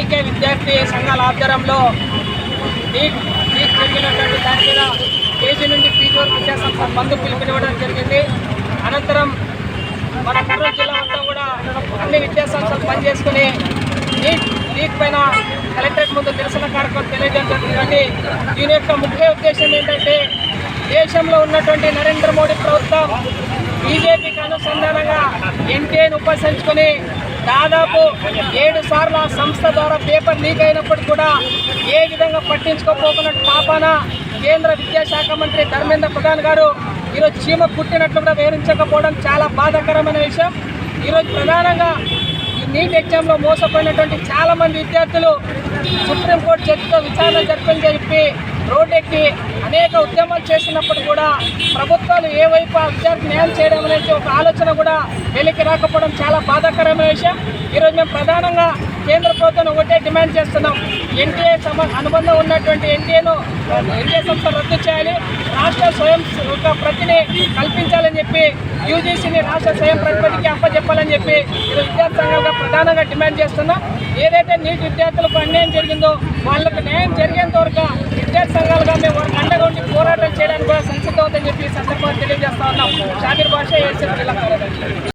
ఐక్య విద్యార్థి సంఘాల ఆధ్వర్యంలో నీట్ నీట్ జరిగినటువంటి దాని మీద కేజీ నుండి పీజీ వరకు విద్యాసంస్థ బంధు పిలుపునివ్వడం జరిగింది. అనంతరం మన కర్నూలు జిల్లా అంతా కూడా అన్ని విద్యాసంస్థలు పనిచేసుకుని నీట్ నీట్ పైన కలెక్టరేట్ ముందు నిరసన కార్యక్రమం తెలియజేయడం జరిగింది దీని యొక్క ముఖ్య ఉద్దేశం ఏంటంటే దేశంలో ఉన్నటువంటి నరేంద్ర మోడీ ప్రభుత్వం బీజేపీకి అనుసంధానంగా ఎన్టీఏను ఉపసంచుకొని దాదాపు ఏడు సార్లు ఆ సంస్థ ద్వారా పేపర్ లీక్ అయినప్పటికీ కూడా ఏ విధంగా పట్టించుకోపోకున్నట్టు పాపాన కేంద్ర విద్యాశాఖ మంత్రి ధర్మేంద్ర ప్రధాన్ గారు ఈరోజు చీమ కుట్టినట్లు కూడా వివరించకపోవడం చాలా బాధాకరమైన విషయం. ఈరోజు ప్రధానంగా ఈ నీట్ ఎగ్జామ్లో మోసపోయినటువంటి చాలామంది విద్యార్థులు సుప్రీంకోర్టు జడ్జితో విచారణ జరిపని చెప్పి రోడ్డెక్కి అనేక ఉద్యమాలు చేసినప్పుడు కూడా ప్రభుత్వాలు ఏ వైపు ఆ విద్యార్థి న్యాయం చేయడం అనేది ఒక ఆలోచన కూడా వెలికి రాకపోవడం చాలా బాధాకరమైన విషయం. ఈరోజు మేము ప్రధానంగా కేంద్ర ప్రభుత్వం ఒకటే డిమాండ్ చేస్తున్నాం. ఎన్టీఏ సమ అనుబంధం ఉన్నటువంటి ఎన్టీఏను ఎన్టీఏ సంస్థ రద్దు చేయాలి. రాష్ట్ర స్వయం ఒక ప్రతిని కల్పించాలని చెప్పి యూజీసీని రాష్ట్ర స్వయం ప్రతిపత్తికి అప్పచెప్పాలని చెప్పి ఈరోజు విద్యార్థి ప్రధానంగా డిమాండ్ చేస్తున్నాం. ఏదైతే నీటి విద్యార్థులకు అన్యాయం జరిగిందో వాళ్ళకు న్యాయం జరిగింది ఉన్నాం షాబీర్ భాష ఏసీ జిల్లా కార్యదర్శి